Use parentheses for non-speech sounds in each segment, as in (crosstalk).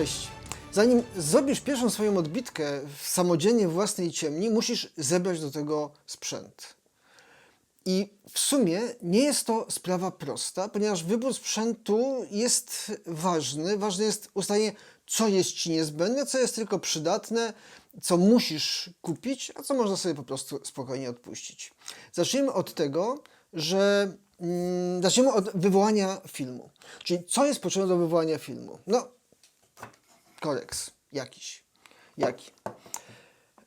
Cześć. Zanim zrobisz pierwszą swoją odbitkę w samodzielnie własnej ciemni, musisz zebrać do tego sprzęt. I w sumie nie jest to sprawa prosta, ponieważ wybór sprzętu jest ważny. Ważne jest ustalenie, co jest ci niezbędne, co jest tylko przydatne, co musisz kupić, a co można sobie po prostu spokojnie odpuścić. Zacznijmy od tego, że mm, zacznijmy od wywołania filmu. Czyli co jest potrzebne do wywołania filmu? No, koreks jakiś. Jaki?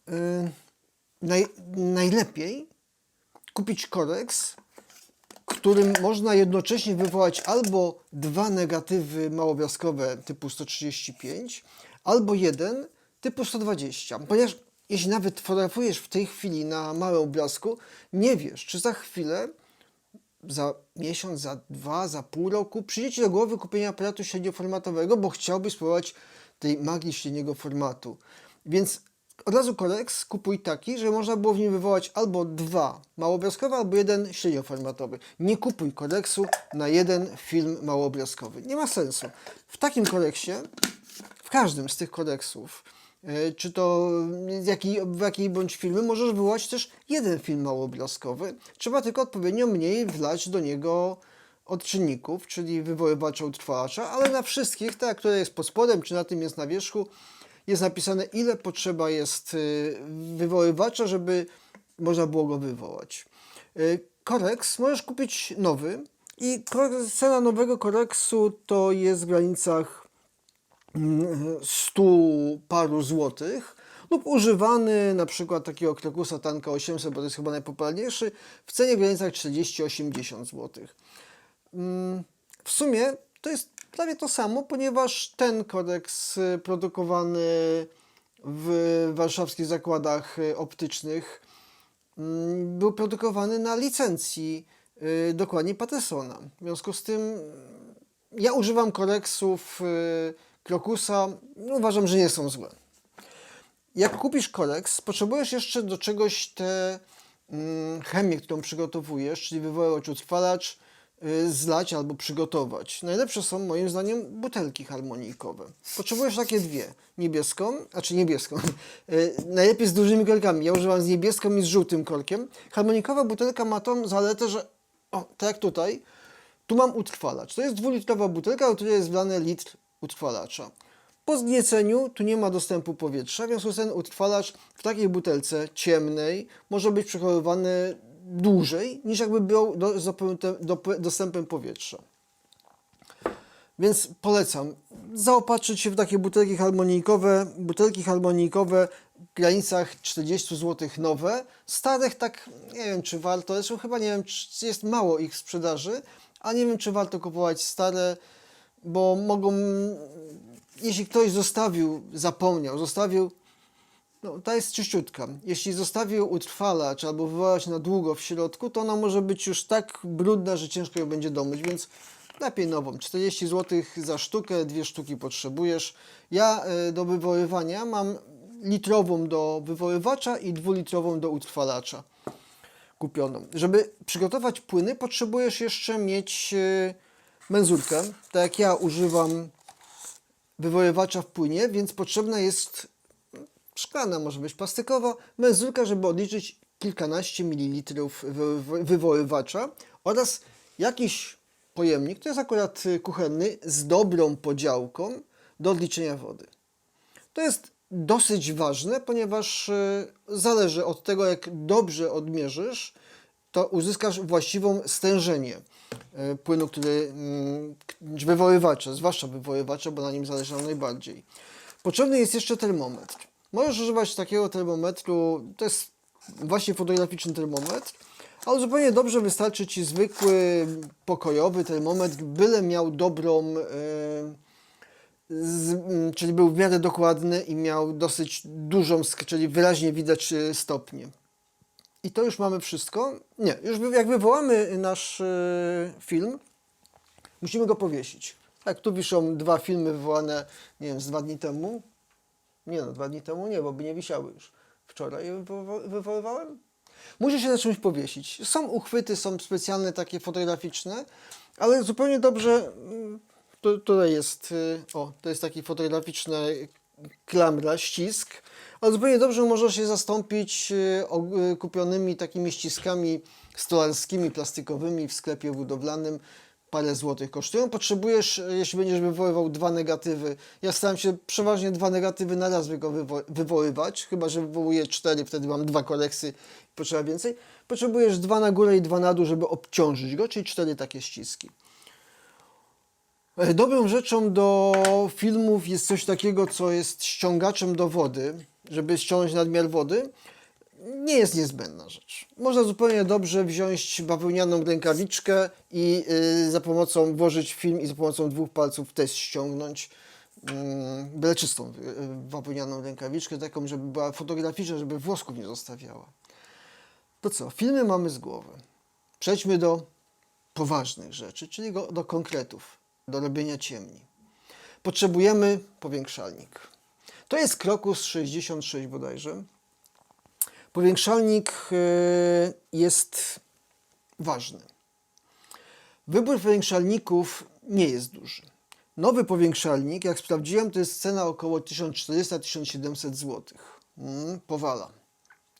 Yy, naj, najlepiej kupić koreks, którym można jednocześnie wywołać albo dwa negatywy małobrazkowe typu 135, albo jeden typu 120. Ponieważ jeśli nawet fotografujesz w tej chwili na małym obrazku, nie wiesz, czy za chwilę, za miesiąc, za dwa, za pół roku przyjdzie Ci do głowy kupienie aparatu średnioformatowego, bo chciałbyś spróbować tej magii średniego formatu. Więc od razu koreks kupuj taki, że można było w nim wywołać albo dwa małobrazkowe, albo jeden średnioformatowy. Nie kupuj koreksu na jeden film małobrazkowy. Nie ma sensu. W takim koreksie, w każdym z tych koreksów, e, czy to z jakiej, w jakiej bądź filmy, możesz wywołać też jeden film małobrazkowy. Trzeba tylko odpowiednio mniej wlać do niego odczynników, czyli wywoływacza utrwalacza, ale na wszystkich, tak, które jest pod spodem, czy na tym jest na wierzchu, jest napisane, ile potrzeba jest y, wywoływacza, żeby można było go wywołać. Y, Koreks możesz kupić nowy i cena nowego koreksu to jest w granicach mm, 100 paru złotych lub używany na przykład takiego Krokusa Tanka 800, bo to jest chyba najpopularniejszy, w cenie w granicach 40-80 złotych. Mm, W sumie to jest prawie to samo, ponieważ ten kodeks y, produkowany w warszawskich zakładach y, optycznych mm, był produkowany na licencji y, dokładnie Patersona. W związku z tym mm, ja używam koreksów Krokusa, no, uważam, że nie są złe. Jak kupisz koreks, potrzebujesz jeszcze do czegoś tę chemię, którą przygotowujesz, czyli wywołacz, utrwalacz, zlać albo przygotować. Najlepsze są moim zdaniem butelki harmonijkowe. Potrzebujesz takie dwie. Niebieską, znaczy niebieską. (laughs) y, Najlepiej z dużymi korkami. Ja używam z niebieską i z żółtym korkiem. Harmonijkowa butelka ma tą zaletę, że o, tak jak tutaj, tu mam utrwalacz. To jest dwulitrowa butelka, do której jest wlany litr utrwalacza. Po zgnieceniu tu nie ma dostępu powietrza, w związku z tym utrwalacz w takiej butelce ciemnej może być przechowywany dłużej niż jakby był do, do, dostępem powietrza. Więc polecam zaopatrzyć się w takie butelki harmonijkowe. Butelki harmonijkowe w granicach 40 zł nowe. Starych tak nie wiem czy warto, zresztą chyba nie wiem czy jest mało ich w sprzedaży, a nie wiem czy warto kupować stare, bo mogą, jeśli ktoś zostawił, zapomniał, zostawił no, ta jest czyściutka. Jeśli zostawił utrwalacz albo wywołać na długo w środku, to ona może być już tak brudna, że ciężko ją będzie domyć, więc lepiej nową. 40 zł za sztukę, dwie sztuki potrzebujesz. Ja e, do wywoływania mam litrową do wywoływacza i dwulitrową do utrwalacza kupioną. Żeby przygotować płyny, potrzebujesz jeszcze mieć e, menzurkę. Tak jak ja używam wywoływacza w płynie, więc potrzebna jest szklana, może być plastikowa, menzurka, żeby odliczyć kilkanaście mililitrów wy- wy- wywoływacza oraz jakiś pojemnik, to jest akurat y, kuchenny, z dobrą podziałką do odliczenia wody. To jest dosyć ważne, ponieważ y, zależy od tego, jak dobrze odmierzysz, to uzyskasz właściwą stężenie y, płynu, który mm, wywoływacza, zwłaszcza wywoływacza, bo na nim zależy najbardziej. Potrzebny jest jeszcze termometr. Możesz używać takiego termometru, to jest właśnie fotograficzny termometr, ale zupełnie dobrze wystarczy Ci zwykły, pokojowy termometr, byle miał dobrą, e, z, czyli był w miarę dokładny i miał dosyć dużą, czyli wyraźnie widać e, stopnie. I to już mamy wszystko. Nie, już jak wywołamy nasz e, film, musimy go powiesić. Tak, tu wiszą dwa filmy wywołane, nie wiem, z dwa dni temu. Nie no, dwa dni temu nie, bo by nie wisiały już. Wczoraj wywoływałem. Musi się na czymś powiesić. Są uchwyty, są specjalne takie fotograficzne, ale zupełnie dobrze mm, tu, tutaj jest, y, o, to jest taki fotograficzny klamra, ścisk, ale zupełnie dobrze może się zastąpić y, y, kupionymi takimi ściskami stolarskimi, plastikowymi w sklepie budowlanym. Parę złotych kosztują. Potrzebujesz, y, jeśli będziesz wywoływał dwa negatywy, ja staram się przeważnie dwa negatywy na raz wywo- wywoływać, chyba że wywołuję cztery, wtedy mam dwa koreksy i potrzeba więcej. Potrzebujesz dwa na górę i dwa na dół, żeby obciążyć go, czyli cztery takie ściski. E, Dobrą rzeczą do filmów jest coś takiego, co jest ściągaczem do wody, żeby ściągnąć nadmiar wody. Nie jest niezbędna rzecz. Można zupełnie dobrze wziąć bawełnianą rękawiczkę i y, za pomocą włożyć film i za pomocą dwóch palców też ściągnąć mm, byle czystą y, bawełnianą rękawiczkę, taką, żeby była fotograficzna, żeby włosków nie zostawiała. To co, filmy mamy z głowy. Przejdźmy do poważnych rzeczy, czyli go, do konkretów, do robienia ciemni. Potrzebujemy powiększalnik. To jest Krokus 66 bodajże. Powiększalnik y, jest ważny. Wybór powiększalników nie jest duży. Nowy powiększalnik, jak sprawdziłem, to jest cena około 1400-1700 zł. Mm, powala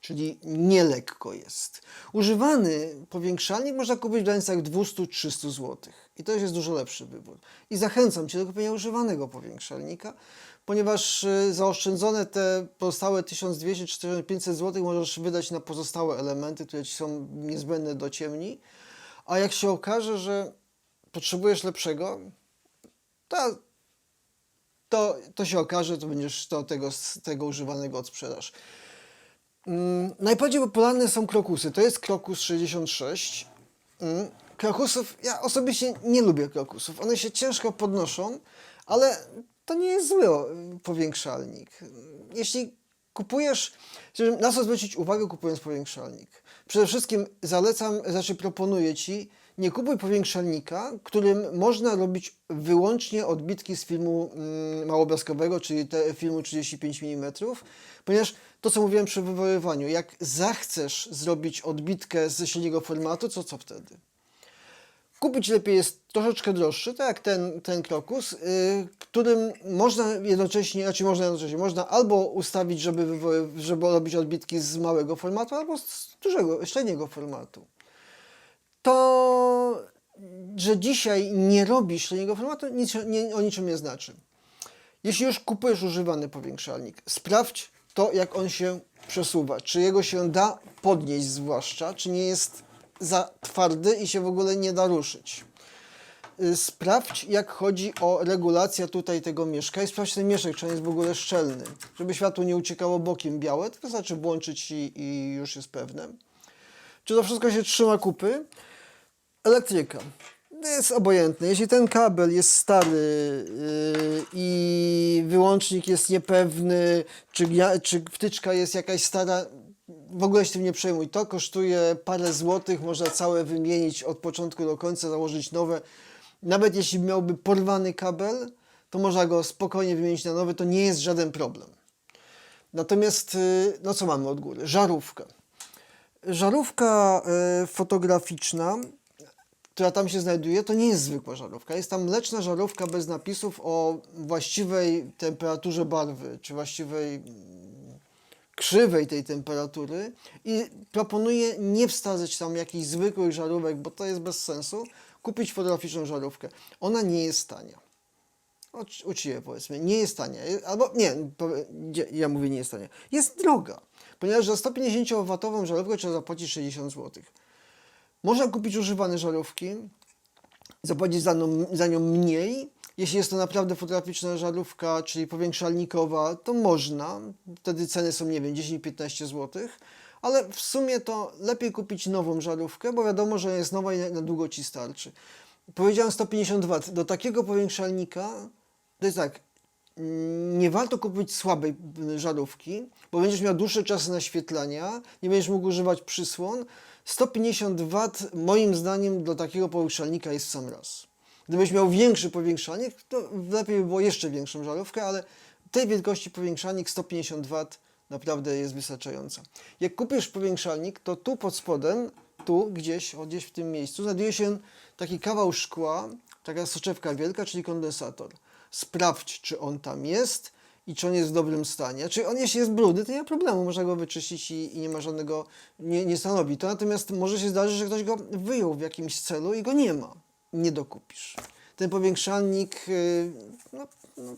czyli nielekko jest. Używany powiększalnik można kupić w granicach 200-300 zł. I to jest dużo lepszy wybór. I zachęcam Cię do kupienia używanego powiększalnika, ponieważ y, zaoszczędzone te pozostałe 1200-1500 zł możesz wydać na pozostałe elementy, które Ci są niezbędne do ciemni. A jak się okaże, że potrzebujesz lepszego, to to, to się okaże, to będziesz to tego, tego używanego odsprzedasz. Mm, najbardziej popularne są krokusy. To jest krokus 66. Mm, krokusów, ja osobiście nie lubię krokusów. One się ciężko podnoszą, ale to nie jest zły powiększalnik. Jeśli kupujesz, na co zwrócić uwagę kupując powiększalnik? Przede wszystkim zalecam, znaczy proponuję Ci, nie kupuj powiększalnika, którym można robić wyłącznie odbitki z filmu mm, małobrazkowego, czyli te, filmu 35 mm, ponieważ to, co mówiłem przy wywoływaniu, jak zachcesz zrobić odbitkę ze średniego formatu, co co wtedy? Kupić lepiej jest troszeczkę droższy, tak jak ten, ten krokus, yy, którym można jednocześnie, znaczy można jednocześnie, można albo ustawić, żeby, żeby robić odbitki z małego formatu, albo z dużego, średniego formatu. To, że dzisiaj nie robi średniego formatu, nic, nie, o niczym nie znaczy. Jeśli już kupujesz używany powiększalnik, sprawdź to, jak on się przesuwa. Czy jego się da podnieść, zwłaszcza, czy nie jest za twardy i się w ogóle nie da ruszyć. Y, Sprawdź, jak chodzi o regulację tutaj tego mieszka i sprawdź ten mieszek, czy on jest w ogóle szczelny. Żeby światło nie uciekało bokiem białe, to wystarczy włączyć i, i już jest pewne. Czy to wszystko się trzyma kupy? Elektryka. Jest obojętne. Jeśli ten kabel jest stary yy, i wyłącznik jest niepewny, czy, czy wtyczka jest jakaś stara, w ogóle się tym nie przejmuj. To kosztuje parę złotych, można całe wymienić od początku do końca, założyć nowe. Nawet jeśli miałby porwany kabel, to można go spokojnie wymienić na nowy, to nie jest żaden problem. Natomiast, yy, no co mamy od góry? Żarówka. Żarówka e, fotograficzna, która tam się znajduje, to nie jest zwykła żarówka. Jest tam mleczna żarówka bez napisów o właściwej temperaturze barwy, czy właściwej krzywej tej temperatury i proponuję nie wsadzać tam jakichś zwykłych żarówek, bo to jest bez sensu, kupić fotograficzną żarówkę. Ona nie jest tania. Ucz- Uczciwie powiedzmy, nie jest tania. Albo nie, ja mówię nie jest tania. Jest droga, ponieważ za 150W żarówkę trzeba zapłacić 60 zł. Można kupić używane żarówki, zapłacić za nią, za nią mniej. Jeśli jest to naprawdę fotograficzna żarówka, czyli powiększalnikowa, to można. Wtedy ceny są, nie wiem, 10-15 zł. Ale w sumie to lepiej kupić nową żarówkę, bo wiadomo, że jest nowa i na, długo ci starczy. Powiedziałem 150 W. Do takiego powiększalnika to jest tak, mm, nie warto kupić słabej y, żarówki, bo będziesz miał dłuższe czasy naświetlania, nie będziesz mógł używać przysłon. 150 W moim zdaniem do takiego powiększalnika jest sam raz. Gdybyś miał większy powiększalnik, to lepiej by było jeszcze większą żarówkę, ale tej wielkości powiększalnik 150 W naprawdę jest wystarczająca. Jak kupisz powiększalnik, to tu pod spodem, tu gdzieś, o, gdzieś w tym miejscu, znajduje się taki kawał szkła taka soczewka wielka, czyli kondensator. Sprawdź, czy on tam jest i czy on jest w dobrym stanie. Czy on jeśli jest brudny, to nie ma problemu, można go wyczyścić i, i nie ma żadnego, nie, nie stanowi to. Natomiast może się zdarzyć, że ktoś go wyjął w jakimś celu i go nie ma. Nie dokupisz. Ten powiększalnik yy, no, no,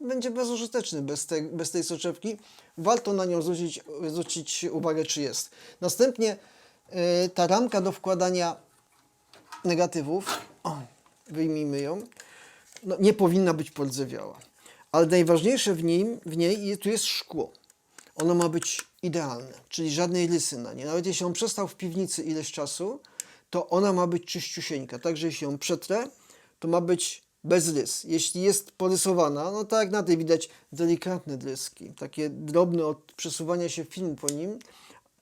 będzie bezużyteczny bez, te, bez tej soczewki. Warto na nią zwrócić, zwrócić uwagę, czy jest. Następnie yy, ta ramka do wkładania negatywów, o, wyjmijmy ją, no, nie powinna być pordzewiała. Ale najważniejsze w, nim, w niej tu jest szkło. Ono ma być idealne, czyli żadnej rysy na nie. Nawet jeśli on przestał w piwnicy ileś czasu, to ona ma być czyściusieńka. Także jeśli ją przetrę, to ma być bez rys. Jeśli jest porysowana, no tak na tej widać delikatne ryski, takie drobne od przesuwania się filmu po nim,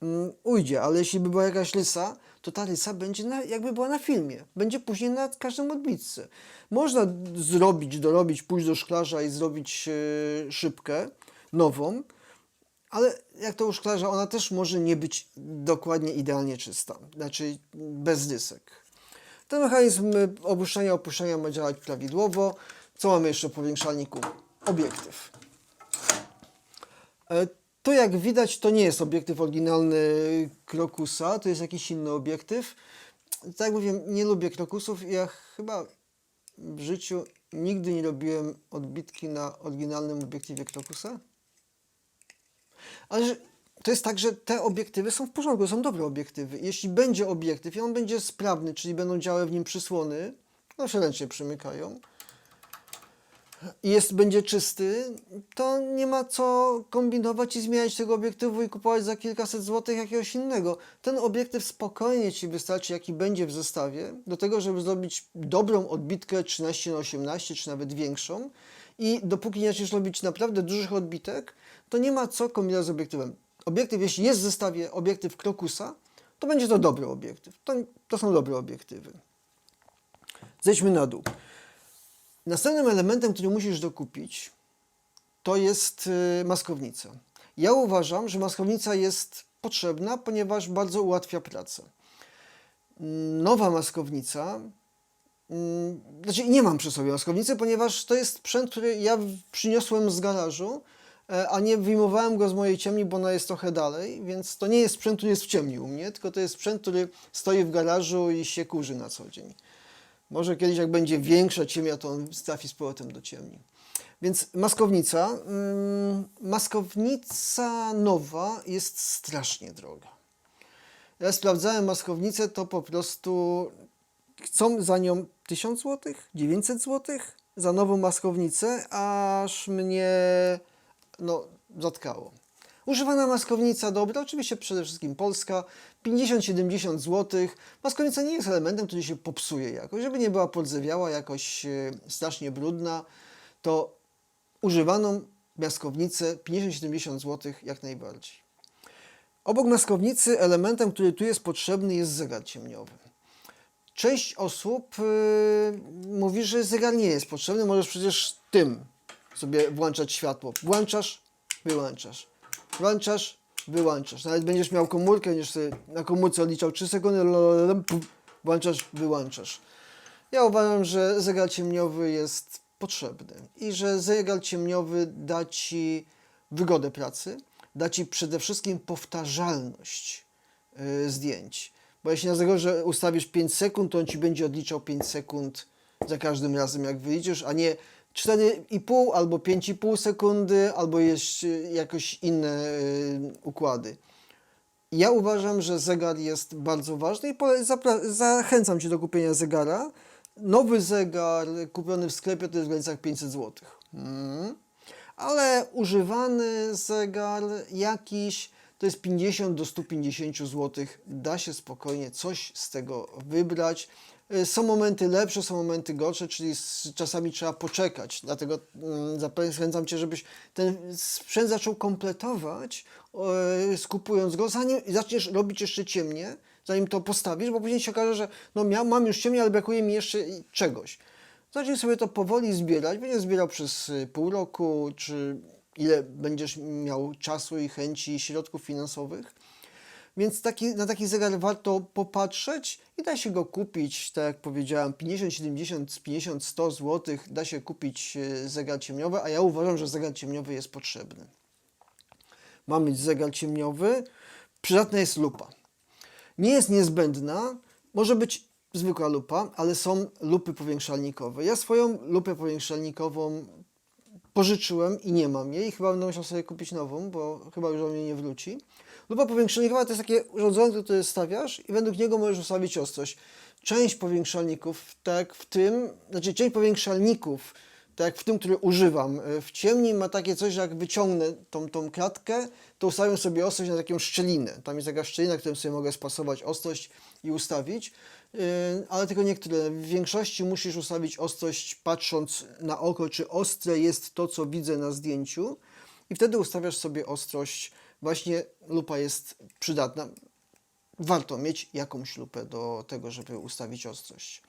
mm, ujdzie, ale jeśli by była jakaś rysa, to ta rysa będzie na, jakby była na filmie. Będzie później na każdym odbitce. Można zrobić, dorobić, pójść do szklarza i zrobić e, szybkę nową, ale jak to u szklarza, ona też może nie być dokładnie idealnie czysta, znaczy bez rysek. Ten mechanizm y, opuszczania, opuszczania ma działać prawidłowo. Co mamy jeszcze w powiększalniku? Obiektyw. E, To jak widać, to nie jest obiektyw oryginalny Krokusa, to jest jakiś inny obiektyw. Tak jak mówię, nie lubię Krokusów. Ja chyba w życiu nigdy nie robiłem odbitki na oryginalnym obiektywie Krokusa. Ale to jest tak, że te obiektywy są w porządku, są dobre obiektywy. Jeśli będzie obiektyw i on będzie sprawny, czyli będą działały w nim przysłony, no się ręcznie przymykają, i jest, będzie czysty, to nie ma co kombinować i zmieniać tego obiektywu i kupować za kilkaset złotych jakiegoś innego. Ten obiektyw spokojnie Ci wystarczy, jaki będzie w zestawie, do tego, żeby zrobić dobrą odbitkę 13 na 18 czy nawet większą. I dopóki nie zaczniesz robić naprawdę dużych odbitek, to nie ma co kombinować z obiektywem. Obiektyw, jeśli jest w zestawie obiektyw Krokusa, to będzie to dobry obiektyw. To, to są dobre obiektywy. Zejdźmy na dół. Następnym elementem, który musisz dokupić, to jest y, maskownica. Ja uważam, że maskownica jest potrzebna, ponieważ bardzo ułatwia pracę. Mm, Nowa maskownica, mm, znaczy nie mam przy sobie maskownicy, ponieważ to jest sprzęt, który ja przyniosłem z garażu, a nie wyjmowałem go z mojej ciemni, bo ona jest trochę dalej, więc to nie jest sprzęt, który jest w ciemni u mnie, tylko to jest sprzęt, który stoi w garażu i się kurzy na co dzień. Może kiedyś, jak będzie większa ciemnia, to on trafi z powrotem do ciemni. Więc maskownica. mm, Maskownica nowa jest strasznie droga. Ja sprawdzałem maskownicę, to po prostu chcą za nią 1000 zł, 900 zł za nową maskownicę, aż mnie no, zatkało. Używana maskownica dobra, oczywiście przede wszystkim polska, 50-70 zł. Maskownica nie jest elementem, który się popsuje jakoś. Żeby nie była podzewiała, jakoś e, strasznie brudna, to używaną maskownicę 50-70 zł jak najbardziej. Obok maskownicy elementem, który tu jest potrzebny jest zegar ciemniowy. Część osób y, mówi, że zegar nie jest potrzebny, możesz przecież tym sobie włączać światło. Włączasz, wyłączasz. Włączasz, wyłączasz. Nawet będziesz miał komórkę, będziesz sobie na komórce odliczał 3 sekundy, włączasz, wyłączasz. Ja uważam, że zegar ciemniowy jest potrzebny i że zegar ciemniowy da Ci wygodę pracy, da Ci przede wszystkim powtarzalność y, zdjęć. Bo jeśli na zegarze ustawisz 5 sekund, to on Ci będzie odliczał 5 sekund za każdym razem, jak wyliczysz, a nie 4,5 albo 5,5 sekundy, albo jeszcze jakoś inne y, układy. Ja uważam, że zegar jest bardzo ważny i zachęcam Cię do kupienia zegara. Nowy zegar kupiony w sklepie to jest w granicach 500 zł. Mm. Ale używany zegar jakiś to jest 50 do 150 zł. Da się spokojnie coś z tego wybrać. Y, Są momenty lepsze, są momenty gorsze, czyli czasami trzeba poczekać. Dlatego mm, zachęcam Cię, żebyś ten sprzęt zaczął kompletować, skupując go, zanim zaczniesz robić jeszcze ciemnie, zanim to postawisz, bo później się okaże, że no mia, mam już ciemnie, ale brakuje mi jeszcze czegoś. Zacznij sobie to powoli zbierać. Będziesz zbierał przez y, pół roku, czy ile będziesz miał czasu i chęci i środków finansowych. Więc taki, na taki zegar warto popatrzeć i da się go kupić, tak jak powiedziałem, 50, 70, 50, 100 zł da się kupić e, zegar ciemniowy, a ja uważam, że zegar ciemniowy jest potrzebny. Ma mieć zegar ciemniowy, przydatna jest lupa. Nie jest niezbędna, może być zwykła lupa, ale są lupy powiększalnikowe. Ja swoją lupę powiększalnikową pożyczyłem i nie mam jej. Chyba będę musiał sobie kupić nową, bo chyba już do mnie nie wróci. Lupa powiększalnikowa to jest takie urządzenie, które stawiasz i według niego możesz ustawić ostrość. Część powiększalników, tak w tym, znaczy część powiększalników, tak jak w tym, który używam, y, w ciemni ma takie coś, że jak wyciągnę tą, tą kratkę, to ustawiam sobie ostrość na taką szczelinę. Tam jest taka szczelina, którą sobie mogę spasować ostrość i ustawić. Yy, ale tylko niektóre. W większości musisz ustawić ostrość patrząc na oko, czy ostre jest to, co widzę na zdjęciu i wtedy ustawiasz sobie ostrość. Właśnie lupa jest przydatna. Warto mieć jakąś lupę do tego, żeby ustawić ostrość.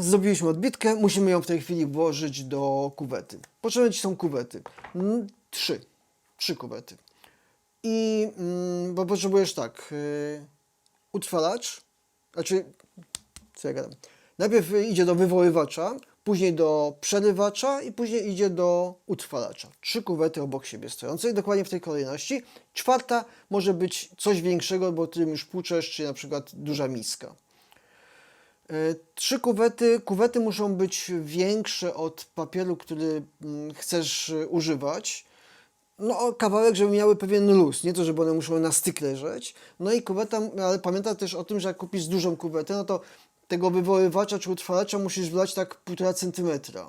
Zrobiliśmy odbitkę, musimy ją w tej chwili włożyć do kuwety. Potrzebne ci są kuwety. Mm, Trzy. Trzy kuwety. I mm, bo potrzebujesz tak, y, utrwalacz, znaczy, co ja gadam, najpierw idzie do wywoływacza, później do przerywacza i później idzie do utrwalacza. Trzy kuwety obok siebie stojące i dokładnie w tej kolejności. Czwarta może być coś większego, bo tym już płuczesz, czy na przykład duża miska. E, Trzy kuwety. Kuwety muszą być większe od papieru, który mm, chcesz e, używać. No, kawałek, żeby miały pewien luz, nie to, żeby one muszą na styk leżeć. No i kuweta, ale pamiętaj też o tym, że jak kupisz dużą kuwetę, no to tego wywoływacza czy utrwalacza musisz wlać tak 1,5 centymetra,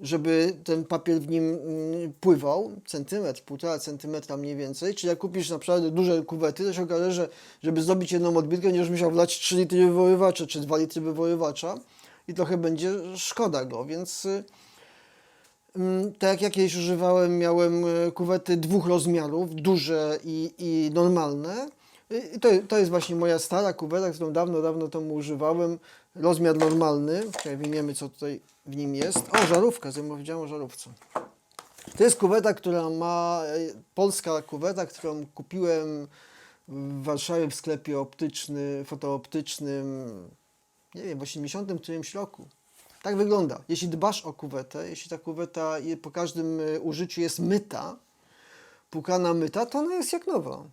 żeby ten papier w nim mm, pływał, centymetr, 1,5 centymetra mniej więcej. Czyli jak kupisz naprawdę duże kuwety, to się okaże, że żeby zrobić jedną odbitkę, będziesz musiał wlać 3 litry wywoływacza czy 2 litry wywoływacza i trochę będzie szkoda go, więc... y, Mm, Tak jak jakieś używałem, miałem e, kuwety dwóch rozmiarów, duże i, i normalne. I to, to jest właśnie moja stara kuweta, którą dawno, dawno temu używałem. Rozmiar normalny. Czekaj, wyjmiemy co tutaj w nim jest. O, żarówka, powiedziałem o żarówce. To jest kuweta, która ma, e, polska kuweta, którą kupiłem w Warszawie w sklepie optyczny, fotooptycznym, nie wiem, w 80 którymś roku. Tak wygląda. Jeśli dbasz o kuwetę, jeśli ta kuweta po każdym e, użyciu jest myta, pukana myta, to ona jest jak nowa.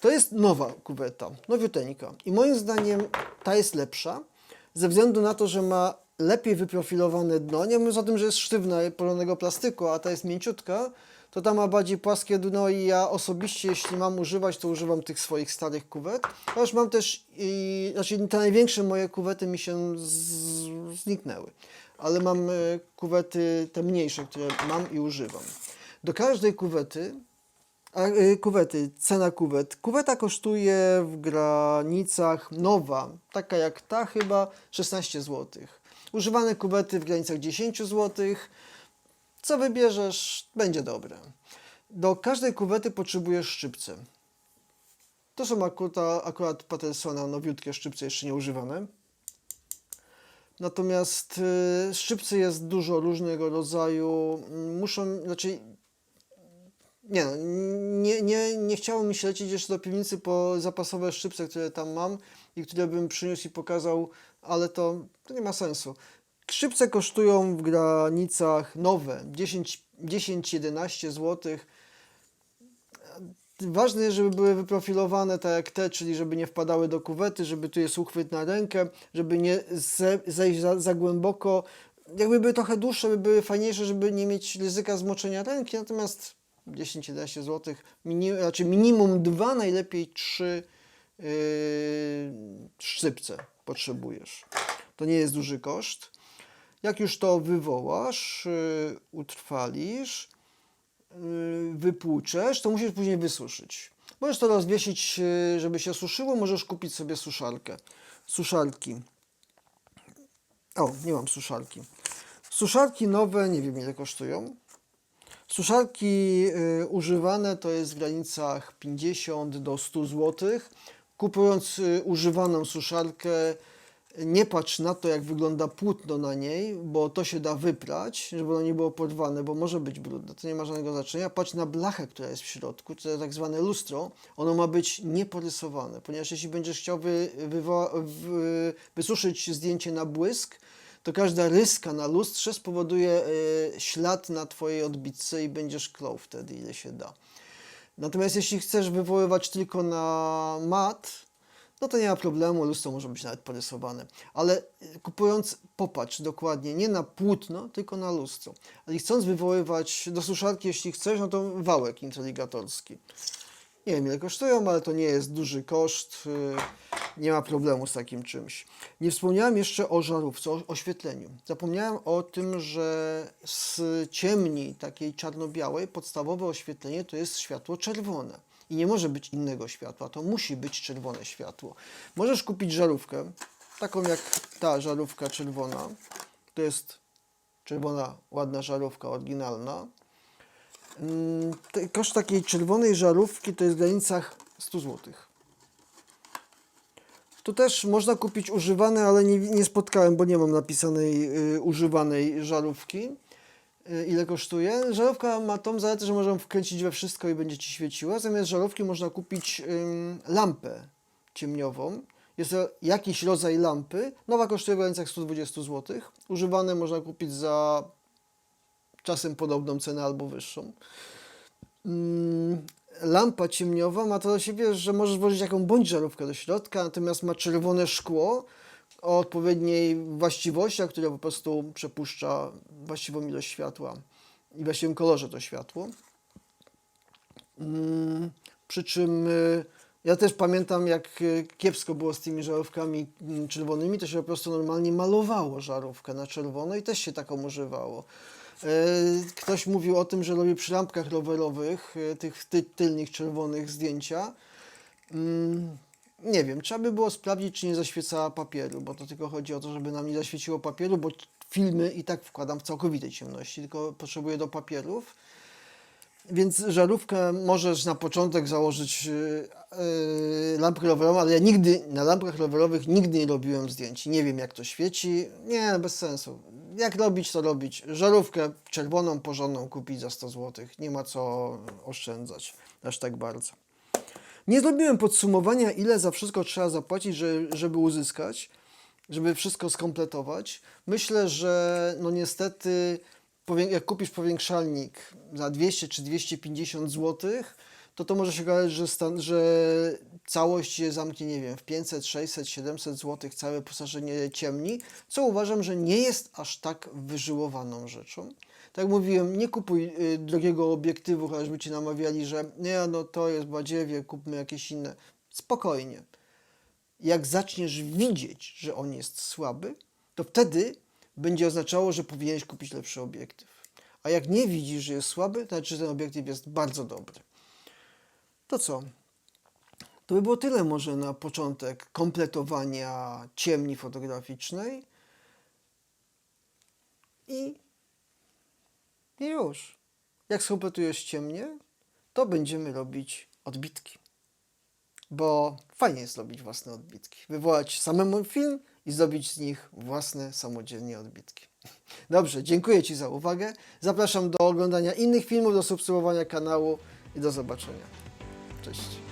To jest nowa kuweta, nowiuteńka. I moim zdaniem ta jest lepsza, ze względu na to, że ma lepiej wyprofilowane dno. Nie mówiąc o tym, że jest sztywna i porządnego plastyku, a ta jest mięciutka, to ta ma bardziej płaskie dno i ja osobiście, jeśli mam używać, to używam tych swoich starych kuwet. Chociaż mam też, i, znaczy te największe moje kuwety mi się z, zniknęły, ale mam e, kuwety te mniejsze, które mam i używam. Do każdej kuwety a, y, kuwety, cena kuwet. Kuweta kosztuje w granicach nowa, taka jak ta chyba 16 zł. Używane kuwety w granicach 10 zł. Co wybierzesz, będzie dobre. Do każdej kuwety potrzebujesz szczypce. To są akurat, akurat Patersona nowiutkie szczypce, jeszcze nie używane. Natomiast y, jest dużo różnego rodzaju. Muszą, znaczy nie, no, nie, nie, nie chciało mi się lecieć jeszcze do piwnicy po zapasowe szczypce, które tam mam i które bym przyniósł i pokazał, ale to, to nie ma sensu. Szczypce kosztują w granicach nowe 10-11 zł. Ważne jest, żeby były wyprofilowane tak jak te, czyli żeby nie wpadały do kuwety, żeby tu jest uchwyt na rękę, żeby nie ze, zejść za, za głęboko. Jakby były trochę dłuższe, by były fajniejsze, żeby nie mieć ryzyka zmoczenia ręki, natomiast 10-11 zł, mini, znaczy minimum 2, najlepiej 3 yy, szczypce potrzebujesz. To nie jest duży koszt. Jak już to wywołasz, yy, utrwalisz, yy, wypłuczesz, to musisz później wysuszyć. Możesz to rozwiesić, yy, żeby się suszyło, możesz kupić sobie suszarkę. Suszarki. O, nie mam suszarki. Suszarki nowe, nie wiem ile kosztują. Suszarki y, używane to jest w granicach 50 do 100 zł. Kupując y, używaną suszarkę, Nie patrz na to, jak wygląda płótno na niej, bo to się da wyprać, żeby ono nie było porwane, bo może być brudne, to nie ma żadnego znaczenia. Patrz na blachę, która jest w środku, to jest tak zwane lustro. Ono ma być nieporysowane, ponieważ jeśli będziesz chciał wy, wysuszyć zdjęcie na błysk, to każda ryska na lustrze spowoduje e, ślad na twojej odbitce i będziesz klął wtedy, ile się da. Natomiast jeśli chcesz wywoływać tylko na mat, no to nie ma problemu, lustro może być nawet porysowane. Ale y, kupując, popatrz dokładnie, nie na płótno, tylko na lustro. Ale chcąc wywoływać do suszarki, jeśli chcesz, no to wałek inteligatorski. Nie wiem ile kosztują, ale to nie jest duży koszt. y, Nie ma problemu z takim czymś. Nie wspomniałem jeszcze o żarówce, o oświetleniu. Zapomniałem o tym, że z ciemni takiej czarno-białej podstawowe oświetlenie to jest światło czerwone. I nie może być innego światła, to musi być czerwone światło. Możesz kupić żarówkę, taką jak ta żarówka czerwona. To jest czerwona, ładna żarówka, oryginalna. Mm, Koszt takiej czerwonej żarówki to jest w granicach 100 zł. Tu też można kupić używane, ale nie, nie spotkałem, bo nie mam napisanej y, używanej żarówki. Y, ile kosztuje? Żarówka ma tą zaletę, że można wkręcić we wszystko i będzie ci świeciła. Zamiast żarówki można kupić ym, lampę ciemniową. Jest to jakiś rodzaj lampy. Nowa kosztuje w granicach 120 zł. Używane można kupić za czasem podobną cenę albo wyższą. Mm, lampa ciemniowa ma to do siebie, że możesz włożyć jaką bądź żarówkę do środka, natomiast ma czerwone szkło o odpowiedniej właściwościach, które po prostu przepuszcza właściwą ilość światła i właściwym kolorze to światło. Mm, przy czym y, ja też pamiętam, jak y, kiepsko było z tymi żarówkami mm, czerwonymi, to się po prostu normalnie malowało żarówkę na czerwono i też się taką używało. E, Ktoś mówił o tym, że robi przy lampkach rowerowych, e, tych ty, tylnych czerwonych zdjęcia. Mm, nie wiem, trzeba by było sprawdzić, czy nie zaświecała papieru, bo to tylko chodzi o to, żeby nam nie zaświeciło papieru, bo filmy i tak wkładam w całkowitej ciemności, tylko potrzebuję do papierów. Więc żarówkę możesz na początek założyć yy, yy, lampkę rowerową, ale ja nigdy na lampkach rowerowych nigdy nie robiłem zdjęć. Nie wiem jak to świeci. Nie, bez sensu. Jak robić, to robić. Żarówkę czerwoną, porządną kupić za 100 zł. Nie ma co oszczędzać aż tak bardzo. Nie zrobiłem podsumowania, ile za wszystko trzeba zapłacić, że, żeby uzyskać, żeby wszystko skompletować. Myślę, że no niestety, jak kupisz powiększalnik za 200 czy 250 zł, to to może się okazać, że, stan, że całość się zamknie, nie wiem, w 500, 600, 700 zł, całe posażenie ciemni, co uważam, że nie jest aż tak wyżyłowaną rzeczą. Tak jak mówiłem, nie kupuj y, drogiego obiektywu, chociażby ci namawiali, że nie, no to jest badziewie, kupmy jakieś inne. Spokojnie. Jak zaczniesz widzieć, że on jest słaby, to wtedy będzie oznaczało, że powinieneś kupić lepszy obiektyw. A jak nie widzisz, że jest słaby, to znaczy, że ten obiektyw jest bardzo dobry. To co? To by było tyle może na początek kompletowania ciemni fotograficznej. I, i już. Jak skompletujesz ciemnie, to będziemy robić odbitki. Bo fajnie jest robić własne odbitki. Wywołać samemu film i zrobić z nich własne samodzielnie odbitki. (laughs) Dobrze, dziękuję Ci za uwagę. Zapraszam do oglądania innych filmów, do subskrybowania kanału i do zobaczenia. Cześć.